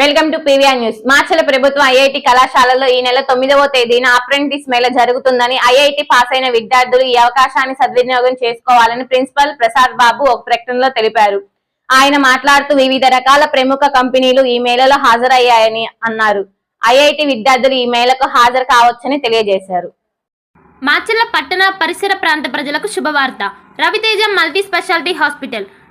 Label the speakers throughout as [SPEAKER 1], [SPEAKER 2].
[SPEAKER 1] Welcome to PVR news. మార్చల ప్రభుత్వ IIT కళాశాలలో ఈ నెల తొమ్మిదవ తేదీన అప్రెంటిస్ మేళ జరుగుతుందని ఐఐటి పాస్ అయిన విద్యార్థులు ఈ అవకాశాన్ని సద్వినియోగం చేసుకోవాలని ప్రిన్సిపల్ ప్రసాద్ బాబు ఒక ప్రకటనలో తెలిపారు. ఆయన మాట్లాడుతూ వివిధ రకాల ప్రముఖ కంపెనీలు ఈ మేళలో హాజరయ్యాయని అన్నారు. ఐఐటి విద్యార్థులు ఈ మేళకు హాజరు కావచ్చని తెలియజేశారు.
[SPEAKER 2] మాచర్ల పట్టణ పరిసర ప్రాంత ప్రజలకు శుభవార్త. Raviteja multi speciality hospital.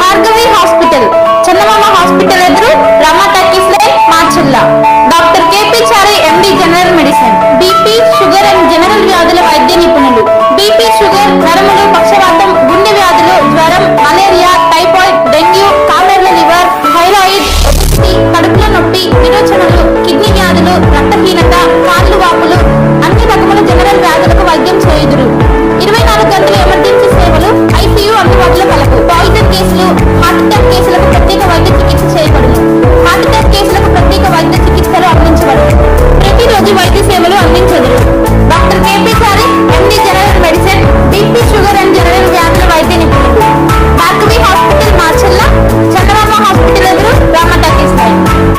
[SPEAKER 3] Bhargavi hospital